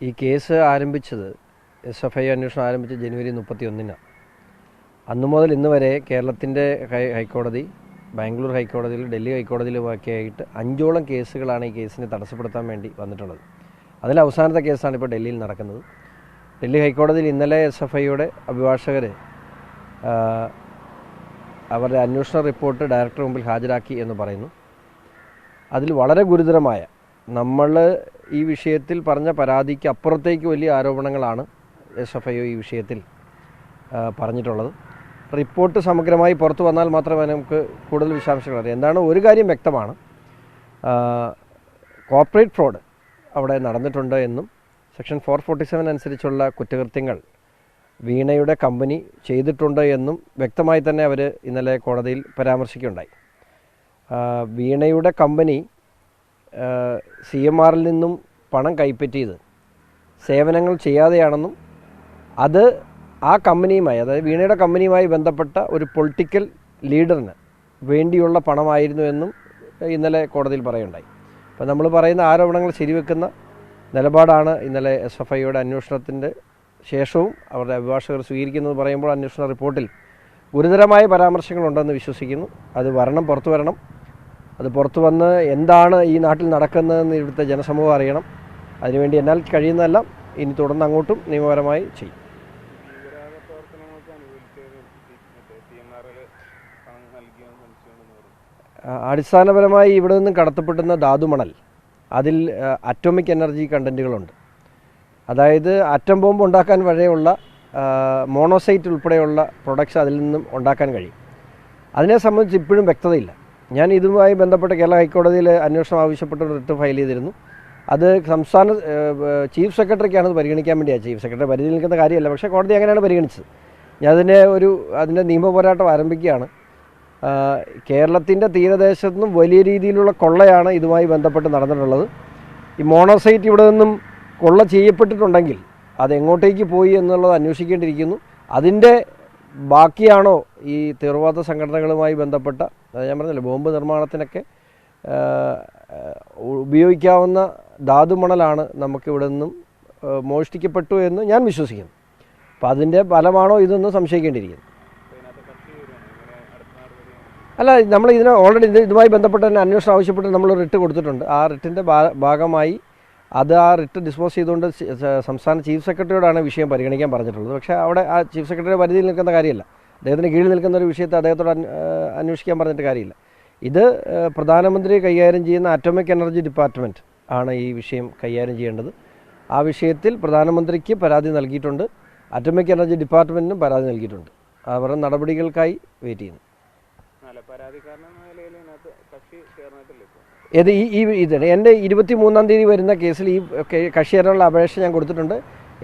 ഈ കേസ് ആരംഭിച്ചത് S F I അന്വേഷണം ആരംഭിച്ച ജനുവരി മുപ്പത്തി ഒന്നിനാണ് അന്നു മുതൽ ഇന്ന് വരെ കേരളത്തിന്റെ ഹൈ ഹൈക്കോടതി ബാംഗ്ലൂർ ഹൈക്കോടതിയിൽ ഡൽഹി ഹൈക്കോടതിയിലുമൊക്കെ ആയിട്ട് അഞ്ചോളം കേസുകളാണ് ഈ കേസിനെ തടസ്സപ്പെടുത്താൻ വേണ്ടി വന്നിട്ടുള്ളത്. അതിൽ അവസാനത്തെ കേസാണ് ഇപ്പോൾ ഡൽഹിയിൽ നടക്കുന്നത്. ഡൽഹി ഹൈക്കോടതിയിൽ ഇന്നലെ എസ് എഫ് ഐയുടെ അഭിഭാഷകർ അവരുടെ അന്വേഷണ റിപ്പോർട്ട് ഡയറക്ടർ മുമ്പിൽ ഹാജരാക്കി എന്ന് പറയുന്നു. അതിൽ വളരെ ഗുരുതരമായ നമ്മൾ ഈ വിഷയത്തിൽ പറഞ്ഞ പരാതിക്ക് അപ്പുറത്തേക്ക് വലിയ ആരോപണങ്ങളാണ് എസ് എഫ് ഐ ഒ ഈ വിഷയത്തിൽ പറഞ്ഞിട്ടുള്ളത്. റിപ്പോർട്ട് സമഗ്രമായി പുറത്തു വന്നാൽ മാത്രമേ നമുക്ക് കൂടുതൽ വിശദാംശങ്ങൾ അറിയാം. എന്താണ് ഒരു കാര്യം വ്യക്തമാണ്. കോർപ്പറേറ്റ് ഫ്രോഡ് അവിടെ നടന്നിട്ടുണ്ട് എന്നും സെക്ഷൻ ഫോർ ഫോർട്ടി സെവൻ അനുസരിച്ചുള്ള കുറ്റകൃത്യങ്ങൾ വീണയുടെ കമ്പനി ചെയ്തിട്ടുണ്ട് എന്നും വ്യക്തമായി തന്നെ അവർ ഇന്നലെ കോടതിയിൽ പരാമർശിക്കുകയുണ്ടായി. വീണയുടെ കമ്പനി സി എം ആറിൽ നിന്നും പണം കൈപ്പറ്റിയത് സേവനങ്ങൾ ചെയ്യാതെയാണെന്നും അത് ആ കമ്പനിയുമായി അതായത് വീണയുടെ കമ്പനിയുമായി ബന്ധപ്പെട്ട ഒരു പൊളിറ്റിക്കൽ ലീഡറിന് വേണ്ടിയുള്ള പണമായിരുന്നു എന്നും ഇന്നലെ കോടതിയിൽ പറയുണ്ടായി. അപ്പോൾ നമ്മൾ പറയുന്ന ആരോപണങ്ങൾ ശരിവെക്കുന്ന നിലപാടാണ് ഇന്നലെ എസ് എഫ് ഐയുടെ അന്വേഷണത്തിന്റെ ശേഷവും അവരുടെ അഭിഭാഷകർ സ്വീകരിക്കുന്നത് പറയുമ്പോൾ അന്വേഷണ റിപ്പോർട്ടിൽ ഗുരുതരമായ പരാമർശങ്ങളുണ്ടെന്ന് വിശ്വസിക്കുന്നു. അത് വരണം പുറത്തു വരണം. അത് പുറത്തു വന്ന് എന്താണ് ഈ നാട്ടിൽ നടക്കുന്നതെന്ന് ഇവിടുത്തെ ജനസമൂഹം അറിയണം. അതിനുവേണ്ടി എന്നാൽ കഴിയുന്നതെല്ലാം. ഇനി തുടർന്ന് അങ്ങോട്ടും നിയമപരമായി ചെയ്യും. അടിസ്ഥാനപരമായി ഇവിടെ നിന്നും കടത്തപ്പെടുന്ന ധാതുമണൽ അതിൽ അറ്റോമിക് എനർജി കണ്ടന്റുകളുണ്ട് അതായത് അറ്റം ബോംബ് ഉണ്ടാക്കാൻ വഴിയുള്ള മോണോസൈറ്റ് ഉൾപ്പെടെയുള്ള പ്രൊഡക്ട്സ് അതിൽ നിന്നും ഉണ്ടാക്കാൻ കഴിയും. അതിനെ സംബന്ധിച്ച് ഇപ്പോഴും വ്യക്തതയില്ല. ഞാൻ ഇതുമായി ബന്ധപ്പെട്ട് കേരള ഹൈക്കോടതിയിൽ അന്വേഷണം ആവശ്യപ്പെട്ട് റിട്ട് ഫയൽ ചെയ്തിരുന്നു. അത് സംസ്ഥാന ചീഫ് സെക്രട്ടറിക്കാണ് അത് പരിഗണിക്കാൻ വേണ്ടിയാണ്. ചീഫ് സെക്രട്ടറി പരിധി നിൽക്കുന്ന കാര്യമല്ല പക്ഷേ കോടതി അങ്ങനെയാണ് പരിഗണിച്ചത്. ഞാൻ അതിനെ ഒരു അതിന്റെ നിയമപോരാട്ടം ആരംഭിക്കുകയാണ്. കേരളത്തിന്റെ തീരദേശത്തു നിന്നും വലിയ രീതിയിലുള്ള കൊള്ളയാണ് ഇതുമായി ബന്ധപ്പെട്ട് നടന്നിട്ടുള്ളത്. ഈ മോണോസൈറ്റ് ഇവിടെ നിന്നും കൊള്ള ചെയ്യപ്പെട്ടിട്ടുണ്ടെങ്കിൽ അത് എങ്ങോട്ടേക്ക് പോയി എന്നുള്ളത് അന്വേഷിക്കേണ്ടിയിരിക്കുന്നു. അതിന്റെ ബാക്കിയാണോ ഈ തീവ്രവാദ സംഘടനകളുമായി ബന്ധപ്പെട്ട ഞാൻ പറഞ്ഞില്ല ബോംബ് നിർമ്മാണത്തിനൊക്കെ ഉപയോഗിക്കാവുന്ന ധാതുമണലാണ് നമുക്കിവിടെ നിന്നും മോഷ്ടിക്കപ്പെട്ടു എന്ന് ഞാൻ വിശ്വസിക്കുന്നു. അപ്പം അതിന്റെ ഫലമാണോ ഇതെന്ന് സംശയിക്കേണ്ടിയിരിക്കുന്നു. അല്ല നമ്മൾ ഇതിനെ ഓൾറെഡി ഇത് ഇതുമായി ബന്ധപ്പെട്ട് തന്നെ അന്വേഷണം ആവശ്യപ്പെട്ട് നമ്മൾ റിട്ട് കൊടുത്തിട്ടുണ്ട്. ആ റിട്ടിന്റെ ഭാഗമായി അത് ആ റിട്ട് ഡിസ്പോസ് ചെയ്തുകൊണ്ട് സംസ്ഥാന ചീഫ് സെക്രട്ടറിയോടാണ് വിഷയം പരിഗണിക്കാൻ പറഞ്ഞിട്ടുള്ളത്. പക്ഷേ അവിടെ ആ ചീഫ് സെക്രട്ടറിയുടെ പരിധിയിൽ നിൽക്കുന്ന കാര്യമല്ല. അദ്ദേഹത്തിന് കീഴിൽ നിൽക്കുന്ന ഒരു വിഷയത്തെ അദ്ദേഹത്തോട് അന്വേഷിക്കാൻ പറഞ്ഞിട്ട് കാര്യമില്ല. ഇത് പ്രധാനമന്ത്രി കൈകാര്യം ചെയ്യുന്ന ആറ്റോമിക് എനർജി ഡിപ്പാർട്ട്മെന്റ് ആണ് ഈ വിഷയം കൈകാര്യം ചെയ്യേണ്ടത്. ആ വിഷയത്തിൽ പ്രധാനമന്ത്രിക്ക് പരാതി നൽകിയിട്ടുണ്ട്. ആറ്റോമിക് എനർജി ഡിപ്പാർട്ട്മെന്റിനും പരാതി നൽകിയിട്ടുണ്ട്. അവരുടെ നടപടികൾക്കായി വെയിറ്റ് ചെയ്യുന്നു. ഇത് ഈ ഈ ഇത് എന്റെ ഇരുപത്തി മൂന്നാം തീയതി വരുന്ന കേസിൽ ഈ കക്ഷി ചേരാനുള്ള അപേക്ഷ ഞാൻ കൊടുത്തിട്ടുണ്ട്.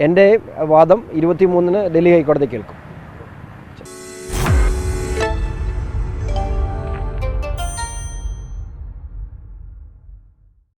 എന്റെ വാദം ഇരുപത്തി മൂന്നിന് ഡൽഹി ഹൈക്കോടതി കേൾക്കും.